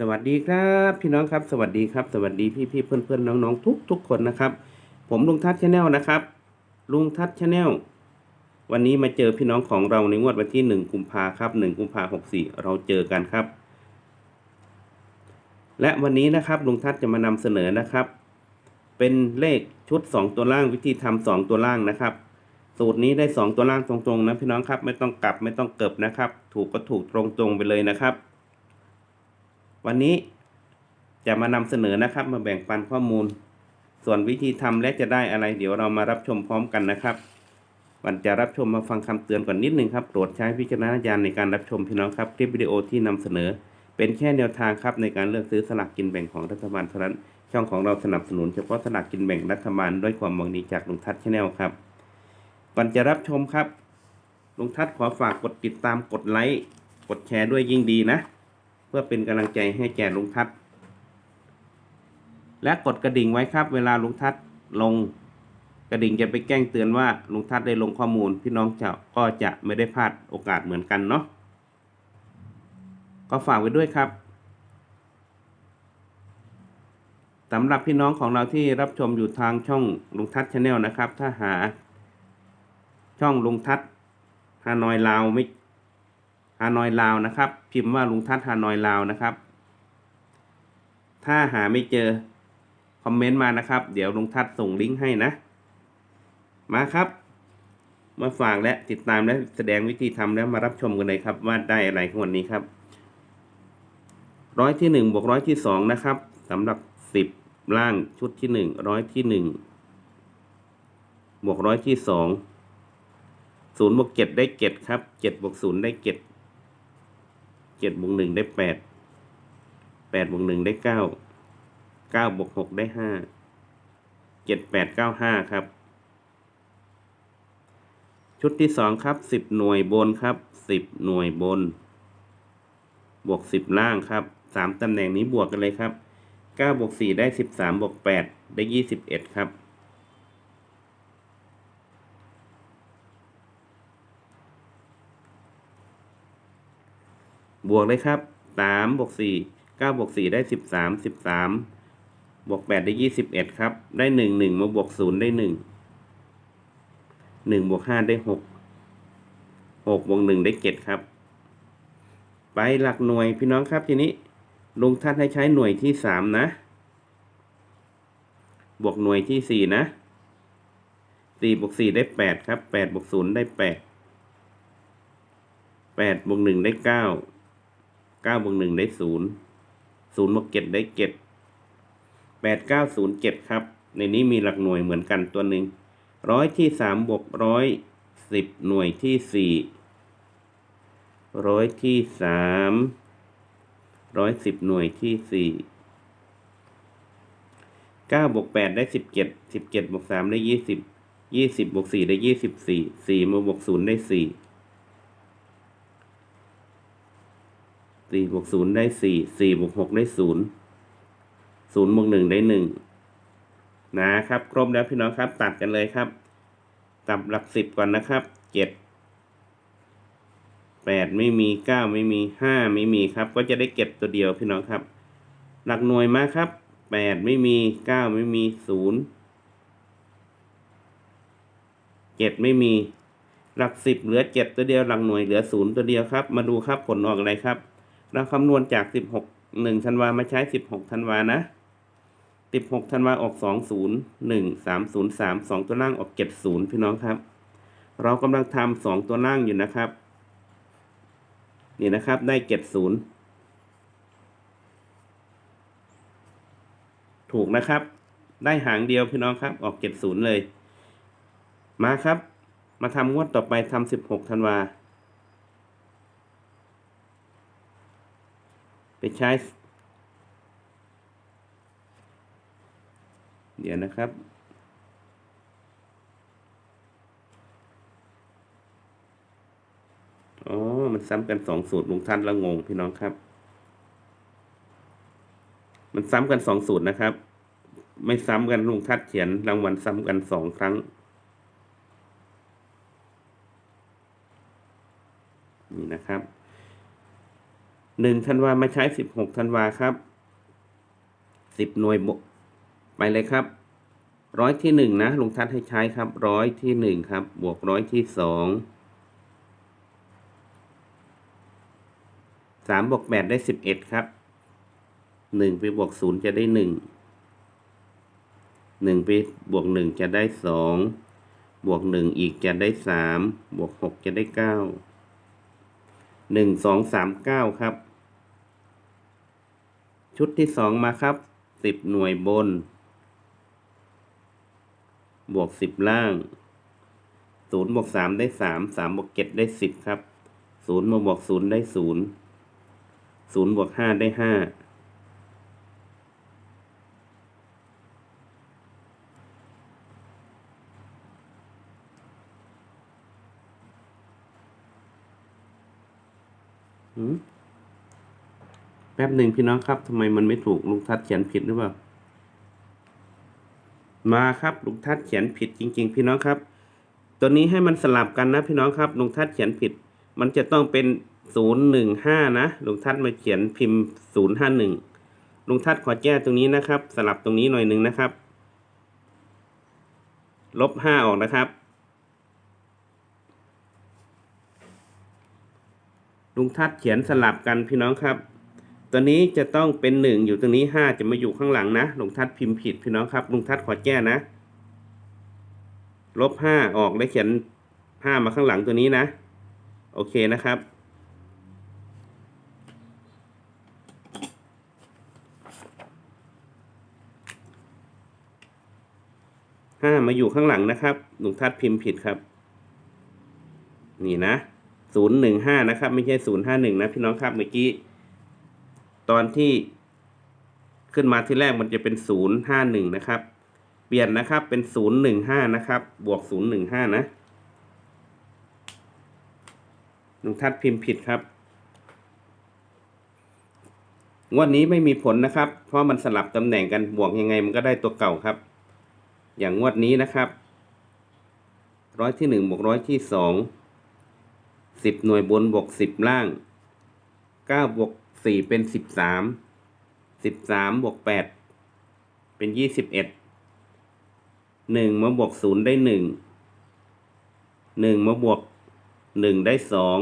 สวัสดีครับพี่น้องครับ สวัสดีครับ สวัสดีพี่พี่เพื่อนเพื่อนๆน้องทุกทุกคนนะครับ ผมลุงทัศน์ชาแนลนะครับ ลุงทัศน์ชาแนลวันนี้มาเจอพี่น้องของเราในงวดวันที่หนึ่งกุมภาครับหนึ่งกุมภาหกสี่เราเจอกันครับ และวันนี้นะครับลุงทัศน์จะมานำเสนอนะครับ เป็นเลขชุดสองตัวล่างวิธีทำสองตัวล่างนะครับ สูตรนี้ได้สองตัวล่างตรงๆนะพี่น้องครับ ไม่ต้องกลับไม่ต้องเกิบนะครับ ถูกก็ถูกตรงๆไปเลยนะครับ วันนี้จะมานำเสนอนะครับ มาแบ่งปันข้อมูล ส่วนวิธีทำและจะได้อะไร เดี๋ยวเรามารับชมพร้อมกันนะครับก่อนจะรับชมมาฟังคำเตือนก่อนนิดนึงครับโปรดใช้วิจารณญาณในการรับชมพี่น้องครับคลิปวิดีโอที่นำเสนอ เป็นแค่แนวทางครับในการเลือกซื้อสลากกินแบ่งของรัฐบาลเท่านั้นช่องของเราสนับสนุนเฉพาะสลากกินแบ่งรัฐบาลด้วยความหวังดีจากลุงทัศน์ชาแนลครับก่อนจะรับชมครับลุงทัศน์ขอฝากกดติดตามกดไลค์กดแชร์ด้วยยิ่งดีนะ พื่อเป็นกำลังใจให้แก่ลุงทัศน์และกดกระดิ่งไว้ครับ เวลาลุงทัศน์ลงกระดิ่งจะไปแจ้งเตือนว่าลุงทัศน์ได้ลงข้อมูลพี่น้องจะก็จะไม่ได้พลาดโอกาสเหมือนกันเนาะก็ฝากไว้ด้วยครับสำหรับพี่น้องของเราที่รับชมอยู่ทางช่องลุงทัศน์ชาแนลนะครับ ถ้าหา ช่องลุงทัศน์ฮานอยลาวไม่ ฮานอยลาวนะครับ พิมพ์ว่าลุงทัศฮานอยลาวนะครับ ถ้าหาไม่เจอคอมเมนต์มานะครับ เดี๋ยวลุงทัศส่งลิงก์ให้นะ มาครับ มาฝากและติดตามและแสดงวิธีทำแล้วมารับชมกันเลยครับ ว่าได้อะไรของวันนี้ครับร้อยที่หนึ่งบวกร้อยที่สองนะครับสำหรับสิบล่างชุดที่หนึ่งร้อยที่หนึ่งบวกร้อยที่สองศูนย์บวกเจ็ดได้เจ็ดครับเจ็ดบวกศูนย์ได้เจ็ด เจ็ดบวกหนึ่งได้แปดแปดบวกหนึ่งได้เก้าเก้าบวกหกได้ห้าเจ็ดแปดเก้าห้าครับ ชุดที่สองครับสิบหน่วยบนครับสิบหน่วยบน บวกสิบล่างครับสามตำแหน่งนี้บวกกันเลยครับเก้าบวกสี่ได้สิบสามบวกแปดได้ยี่สิบเอ็ดครับ บวกเลยครับสามบวกสี่เก้าบวกสี่ได้สิบสามสิบสามบวกแปดได้ยี่สิบเอ็ดครับ ได้หนึ่งหนึ่งมาบวกศูนย์ได้หนึ่งหนึ่งบวกห้าได้หกหกบวกหนึ่งได้เจ็ดครับ ไปหลักหน่วยพี่น้องครับทีนี้ลุงท่านให้ใช้หน่วยที่สามนะ บวกหน่วยที่สี่นะสี่บวกสี่ได้แปดครับแปดบวกศูนย์ได้แปดแปดบวกหนึ่งได้เก้า เก้าบวกหนึ่งได้ศูนย์ศูนย์บวกเจ็ดได้เจ็ดแปดเก้าศูนย์เจ็ดครับ ในนี้มีหลักหน่วยเหมือนกันตัวหนึ่งร้อยที่สามบวกร้อยสิบหน่วยที่สี่ร้อยที่สามร้อยสิบหน่วยที่สี่เก้าบวกแปดได้สิบเจ็ดสิบเจ็ดบวกสามได้ยี่สิบยี่สิบบวกสี่ได้ยี่สิบสี่สี่มาบวกศูนย์ได้สี่ สี่บวกศูนย์ได้สี่สี่บวกหกได้ศูนย์ศูนย์บวกหนึ่งได้หนึ่งนะครับ ครบแล้วพี่น้องครับ ตัดกันเลยครับ ตับหลักสิบก่อนนะครับเจ็ดแปดไม่มีเก้าไม่มีห้าไม่มีครับ ก็จะได้เก็บตัวเดียวพี่น้องครับ หลักหน่วยมาครับแปดไม่มีเก้าไม่มีศูนย์เจ็ดไม่มีหลักสิบเหลือเจ็ดตัวเดียวหลักหน่วยเหลือศูนย์ตัวเดียวครับ มาดูครับผลออกอะไรครับ เราคำนวณจากสิบหกหนึ่งธันวามาใช้สิบหกธันวานะสิบหกธันวาออกสองศูนย์หนึ่งสามศูนย์สามสองตัวล่างออกเจ็ดศูนย์พี่น้องครับ เรากำลังทำสองตัวล่างอยู่นะครับ นี่นะครับได้เจ็ดศูนย์ถูกนะครับ ได้หางเดียวพี่น้องครับออกเจ็ดศูนย์เลย มาครับ มาทำงวดต่อไปทำสิบหกธันวา ไปใช้ เดี๋ยวนะครับ อ๋อ มันซ้ำกันสองสูตรลุงท่านละงงพี่น้องครับ มันซ้ำกันสองสูตรนะครับ ไม่ซ้ำกันลุงทัดเขียนรางวัลซ้ำกันสองครั้งนี่นะครับ หนึ่งธันวามาใช้สิบหกธันวาครับสิบหน่วยบวกไปเลยครับร้อยที่หนึ่งนะลุงทัศน์ให้ใช้ครับร้อยที่หนึ่งครับ บวกร้อยที่สองสามบวกแปดได้สิบเอ็ดครับหนึ่งไปบวกศูนย์จะได้หนึ่งหนึ่งไปบวกหนึ่งจะได้สองบวกหนึ่งอีกจะได้สามบวกหกจะได้เก้าหนึ่งสองสามเก้าครับ ชุดที่สองมาครับสิบหน่วยบน บวกสิบล่างศูนย์บวกสามได้สามสามบวกเจ็ดได้สิบครับศูนย์มาบวกศูนย์ได้ศูนย์ศูนย์บวกห้าได้ห้าหืม แป๊บหนึ่งพี่น้องครับทำไมมันไม่ถูกลุงทัดเขียนผิดหรือเปล่า มาครับลุงทัดเขียนผิดจริง ๆ พี่น้องครับ ตัวนี้ให้มันสลับกันนะ พี่น้องครับลุงทัดเขียนผิด มันจะต้องเป็นศูนย์หนึ่งห้านะลุงทัดมาเขียนพิมพ์ศูนย์ห้าหนึ่งลุงทัดขอแก้ตรงนี้นะครับ สลับตรงนี้หน่อยหนึ่งนะครับ ลบห้าออกนะครับลุงทัดเขียนสลับกันพี่น้องครับ ตัวนี้จะต้องเป็นหนึ่งอยู่ตรงนี้ห้าจะมาอยู่ข้างหลังนะลุงทัดพิมพ์ผิดพี่น้องครับลุงทัดขอแก้นะลบห้าออกแล้วเขียนห้ามาข้างหลังตัวนี้นะ โอเคนะครับห้ามาอยู่ข้างหลังนะครับหลุงทัดพิมพ์ผิดครับ นี่นะศูนย์หนึ่งห้านะครับ ไม่ใช่ศูนย์ห้าหนึ่งนะพี่น้องครับเมื่อกี้ ตอนที่ขึ้นมาที่แรกมันจะเป็นศูนย์ห้าหนึ่งนะครับ เปลี่ยนนะครับเป็นศูนย์หนึ่งห้านะครับ บวกศูนย์หนึ่งห้านะลุงทัดพิมพ์ผิดครับงวดนี้ไม่มีผลนะครับ เพราะมันสลับตำแหน่งกันบวกยังไงมันก็ได้ตัวเก่าครับ อย่างงวดนี้นะครับร้อยที่หนึ่งบวกร้อยที่สองสิบหน่วยบนบวกสิบล่างเก้าบวก สี่เป็นสิบสาม สิบสามบวกแปดเป็นยี่สิบเอ็ด หนึ่งมาบวกศูนย์ได้หนึ่ง หนึ่งมาบวกหนึ่งได้สอง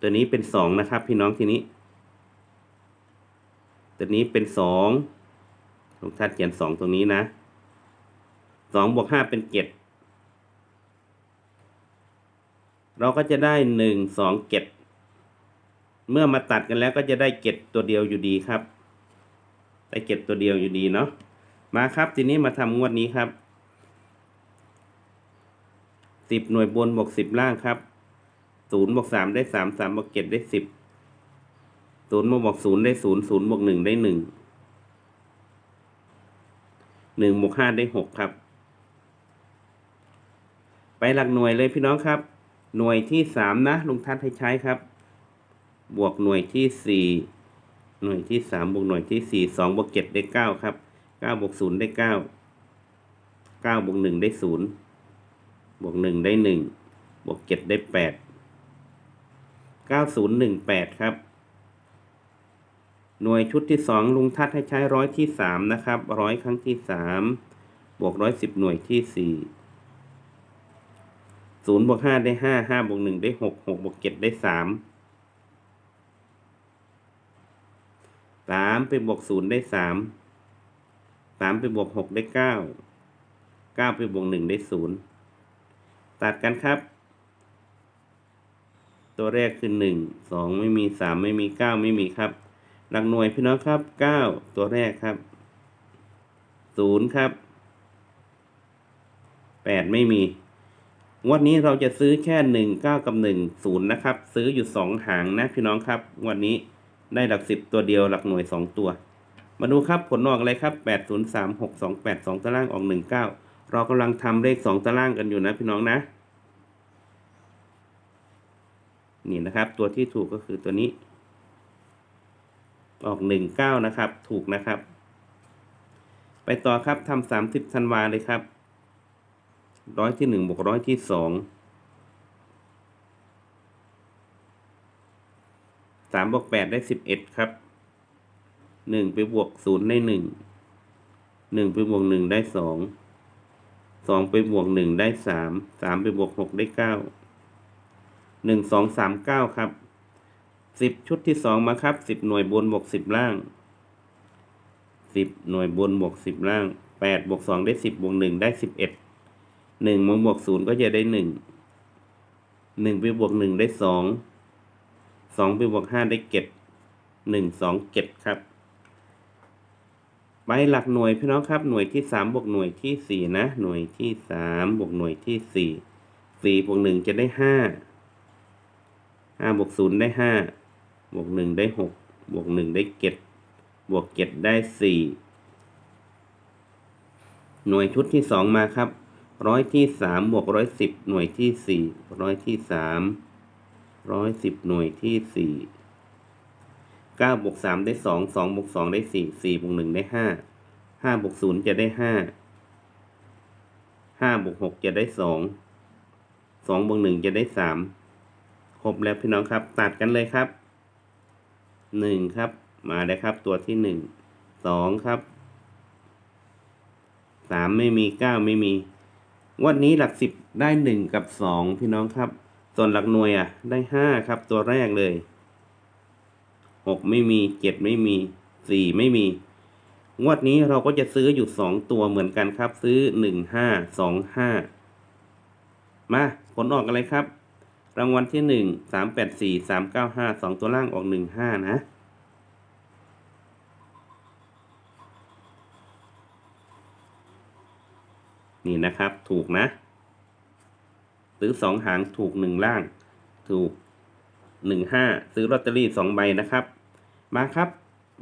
ตัวนี้เป็นสองนะครับพี่น้องทีนี้ ตัวนี้เป็นสองลุงทัดเขียนสองตรงนี้นะ สองบวกห้าเป็นเจ็ด เราก็จะได้หนึ่งสองเจ็ด เมื่อมาตัดกันแล้วก็จะได้เจ็ดตัวเดียวอยู่ดีครับ ได้เจ็ดตัวเดียวอยู่ดีเนาะมาครับทีนี้มาทำงวดนี้ครับสิบหน่วยบนบวกสิบล่างครับศูนย์บวกสามได้สามสามบวกเจ็ดได้สิบศูนย์บวกศูนย์ได้ศูนย์ศูนย์บวกหนึ่งได้หนึ่งหนึ่งบวกห้าได้หกครับ ไปหลักหน่วยเลยพี่น้องครับ หน่วยที่สามนะลุงทัศน์ให้ใช้ครับ บวกหน่วยที่สี่หน่วยที่สามบวกหน่วยที่สี่สองบวกเจ็ดได้เก้าครับเก้าบวกศูนย์ได้เก้าเก้าบวกหนึ่งได้ศูนย์บวกหนึ่งได้หนึ่งบวกเจ็ดได้แปดเก้าศูนย์หนึ่งแปดครับ หน่วยชุดที่สองลุงทัศน์ให้ใช้ร้อยที่สามนะครับร้อยครั้งที่สามบวกร้อยสิบหน่วยที่สี่ศูนย์บวกห้าได้ห้าห้าบวกหนึ่งได้หกหกบวกเจ็ดได้สามสามไปบวกศูนย์ได้สามสามไปบวกหกได้เก้าเก้าไปบวกหนึ่งได้ศูนย์ตัดกันครับ ตัวแรกคือหนึ่งสองไม่มีสามไม่มีเก้าไม่มีครับ หลักหน่วยพี่น้องครับเก้าตัวแรกครับศูนย์ครับแปดไม่มีงวดนี้เราจะซื้อแค่หนึ่งเก้ากับหนึ่งศูนย์นะครับ ซื้ออยู่สองหางนะพี่น้องครับงวดนี้ ได้หลักสิบตัวเดียวหลักหน่วยสองตัว มาดูครับผลออกอะไรครับแปดศูนย์สามหกสองแปดสองตารางออกหนึ่งเก้าเรากำลังทำเลขสองตารางกันอยู่นะพี่น้องนะ นี่นะครับ ตัวที่ถูกก็คือตัวนี้ ออกหนึ่งเก้านะครับ ถูกนะครับ ไปต่อครับทำสามสิบธันวาเลยครับร้อยที่หนึ่งบวกร้อยที่สอง สามบวกแปดได้สิบเอ็ดครับหนึ่งไปบวกศูนย์ได้หนึ่งหนึ่งไปบวกหนึ่งได้สองสองไปบวกหนึ่งได้สามสามไปบวกหกได้เก้าหนึ่งสองสามเก้าครับสิบชุดที่สองมาครับสิบหน่วยบนบวกสิบล่างสิบหน่วยบนบวกสิบล่างแปดบวกสองได้สิบบวกหนึ่งได้สิบเอ็ดหนึ่งมาบวกศูนย์ก็จะได้หนึ่งหนึ่งไปบวกหนึ่งได้สอง สองไปบวกห้าได้เจ็ดหนึ่งสองเจ็ดครับ ไปหลักหน่วยพี่น้องครับ หน่วยที่สามบวกหน่วยที่สี่นะ หน่วยที่สามบวกหน่วยที่สี่สี่บวกหนึ่งจะได้ห้าห้าบวกศูนย์ได้ห้าบวกหนึ่งได้หกบวกหนึ่งได้เจ็ดบวกเจ็ดได้สี่หน่วยชุดที่สองมาครับร้อยที่สามบวกร้อยสิบหน่วยที่สี่ร้อยที่สาม ร้อยสิบหน่วยที่สี่เก้าบวกสามได้สองสองบวกสองได้สี่สี่บวกหนึ่งได้ห้าห้าบวกศูนย์จะได้ห้าห้าบวกหกจะได้สองสองบวกหนึ่งจะได้สามครบแล้วพี่น้องครับ ตัดกันเลยครับหนึ่งครับ มาเลยครับ ตัวที่หนึ่งสองครับสามไม่มีเก้าไม่มี วันนี้หลักสิบได้หนึ่งกับสองพี่น้องครับ ส่วนหลักหน่วยอะ ได้ห้าครับ ตัวแรกเลยหกไม่มีเจ็ดไม่มีสี่ไม่มี งวดนี้เราก็จะซื้ออยู่สองตัวเหมือนกันครับ ซื้อหนึ่งห้าสองห้ามาผลออกอะไรครับ รางวัลที่หนึ่งสามแปดสี่สามเก้าห้าสองตัวล่างออกหนึ่งห้านะนี่นะครับ ถูกนะ ซื้อสองหางถูกหนึ่งล่าง ถูกหนึ่งห้าซื้อลอตเตอรี่สองใบนะครับ มาครับ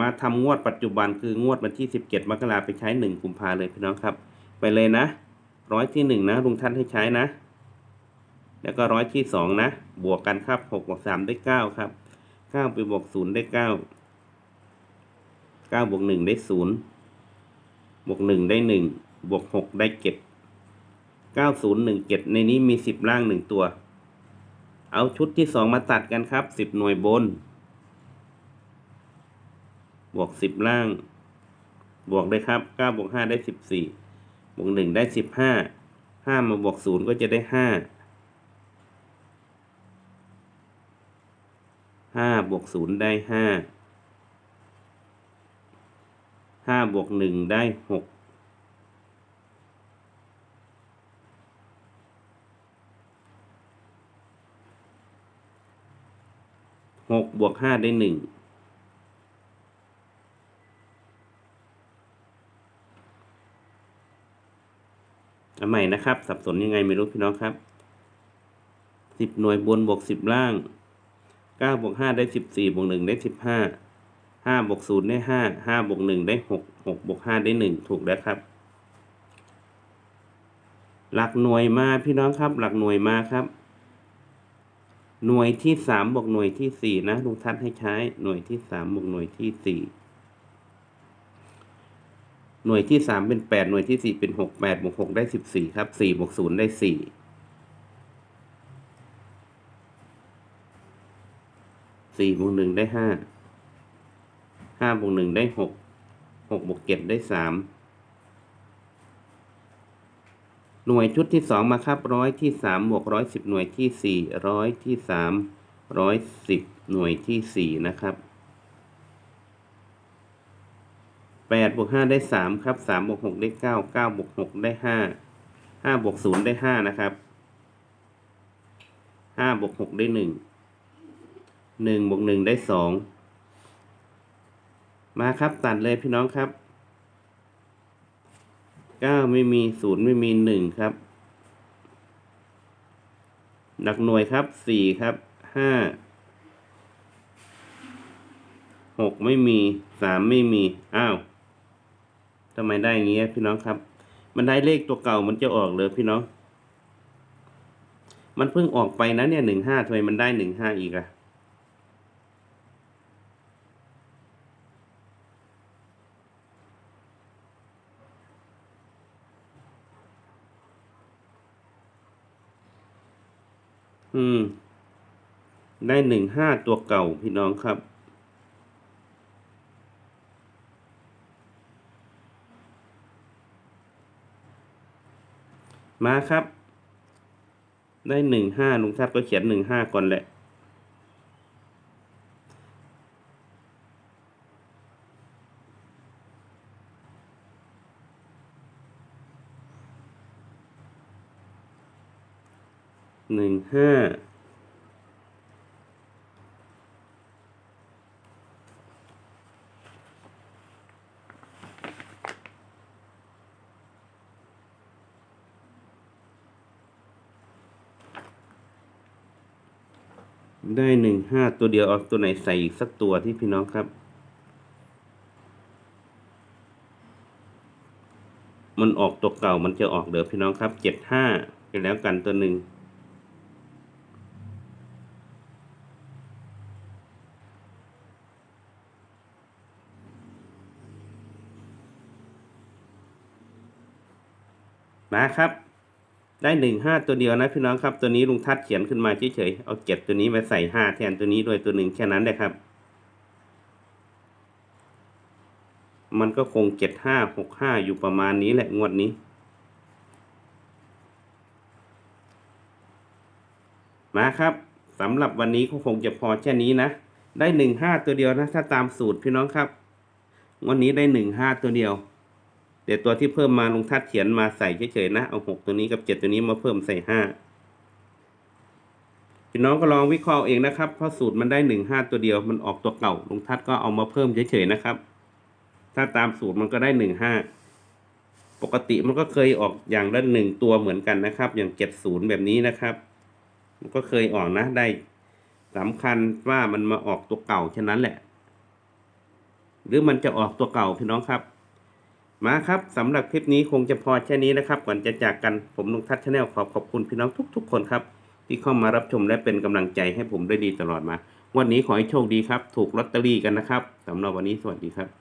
มาทำงวดปัจจุบันคืองวดวันที่สิบเจ็ดมกราไปใช้หนึ่งกุมภาเลยพี่น้องครับ ไปเลยนะ ร้อยที่หนึ่งนะลุงท่านให้ใช้นะ แล้วก็ร้อยที่สองนะ บวกกันครับหกบวกสามได้เก้าครับเก้าไปบวกศูนย์ได้เก้าเก้าบวกหนึ่งได้ศูนย์บวกหนึ่งได้หนึ่งบวกหกได้เจ็ด 9017 ในนี้มี 10 ล่าง 1 ตัว เอาชุดที่ 2 มาตัดกันครับ 10 หน่วยบน บวก 10 ล่าง บวกได้ครับ 9 บวก 5 ได้ 14 บวก 1 ได้ 15 5 มาบวก 0 ก็จะได้ 5 5 บวก 0 ได้ 5 5 บวก 1 ได้ 6 หกบวกห้าได้หนึ่งเอาใหม่นะครับ สับสนยังไงไม่รู้พี่น้องครับสิบหน่วยบนบวกสิบล่างเก้าบวกห้าได้สิบสี่บวกหนึ่งได้สิบห้าห้าบวกศูนย์ได้ห้าห้าบวกหนึ่งได้หกหกบวกห้าได้หนึ่งถูกแล้วครับ หลักหน่วยมาพี่น้องครับ หลักหน่วยมาครับ หน่วยที่สามบวกหน่วยที่สี่นะลุงทัศน์ให้ใช้หน่วยที่สามบวกหน่วยที่สี่หน่วยที่สามเป็นแปดหน่วยที่สี่เป็นหกแปดบวกหกได้สิบสี่ครับสี่บวกศูนย์ได้สี่สี่บวกหนึ่งได้ห้าห้าบวกหนึ่งได้หกหกบวกเจ็ดได้สาม หน่วยชุดที่สองมาครับร้อยที่สามบวกร้อยสิบหน่วยที่สี่ร้อยที่สามร้อยสิบหน่วยที่สี่นะครับแปดบวกห้าได้สามครับสามบวกหกได้เก้าเก้าบวกหกได้ห้าห้าบวกศูนย์ได้ห้านะครับห้าบวกหกได้หนึ่งหนึ่งบวกหนึ่งได้สองมาครับตัดเลยพี่น้องครับ ก้าไม่มีศูนย์ไม่มีหนึ่งครับ หลักหน่วยครับสี่ครับห้าหกไม่มีสามไม่มี อ้าวทำไมได้อย่างเงี้ยพี่น้องครับ มันได้เลขตัวเก่ามันจะออกเลยพี่น้อง มันเพิ่งออกไปนะเนี่ยหนึ่งห้าทำไมมันได้หนึ่งห้าอีกอะ อืม ได้หนึ่งห้าตัวเก่าพี่น้องครับ มาครับ ได้หนึ่งห้าลุงทัศก็เขียนหนึ่งห้าก่อนแหละ ห้าได้หนึ่งห้าตัวเดียวเอาตัวไหนใส่อีกสักตัวที่พี่น้องครับ มันออกตัวเก่ามันจะออกเดี๋ยวพี่น้องครับเจ็ดห้าไปแล้วกันตัวหนึ่ง มาครับ ได้หนึ่งห้าตัวเดียวนะพี่น้องครับตัวนี้ลุงทัดเขียนขึ้นมาเฉยๆเอาเจ็ดตัวนี้มาใส่ห้าแทนตัวนี้โดยตัวหนึ่งแค่นั้นแหละครับ มันก็คงเจ็ดห้าหกห้าอยู่ประมาณนี้แหละงวดนี้มาครับสำหรับวันนี้ก็คงจะพอแค่นี้นะ ได้หนึ่งห้าตัวเดียวนะ ถ้าตามสูตรพี่น้องครับงวันนี้ได้หนึ่งห้าตัวเดียว แต่ตัวที่เพิ่มมาลุงทัดเขียนมาใส่เฉยๆนะ เอาหกตัวนี้กับเจ็ดตัวนี้มาเพิ่มใส่ห้าพี่น้องก็ลองวิเคราะห์เองนะครับ เพราะสูตรมันได้หนึ่งห้าตัวเดียวมันออกตัวเก่าลุงทัดก็เอามาเพิ่มเฉยๆนะครับ ถ้าตามสูตรมันก็ได้หนึ่งห้าปกติมันก็เคยออกอย่างละหนึ่งตัวเหมือนกันนะครับ อย่างเจ็ดศูนย์แบบนี้นะครับ มันก็เคยออกนะได้สำคัญว่ามันมาออกตัวเก่าฉะนั้นแหละ หรือมันจะออกตัวเก่าพี่น้องครับ มาครับสำหรับคลิปนี้คงจะพอแค่นี้นะครับ ก่อนจะจากกันผมนุงทัศน์ชาแนลขอขอบคุณพี่น้องทุก ๆ คนครับ ที่เข้ามารับชมและเป็นกำลังใจให้ผมได้ดีตลอดมา วันนี้ขอให้โชคดีครับ ถูกลอตเตอรี่กันนะครับสำหรับวันนี้สวัสดีครับ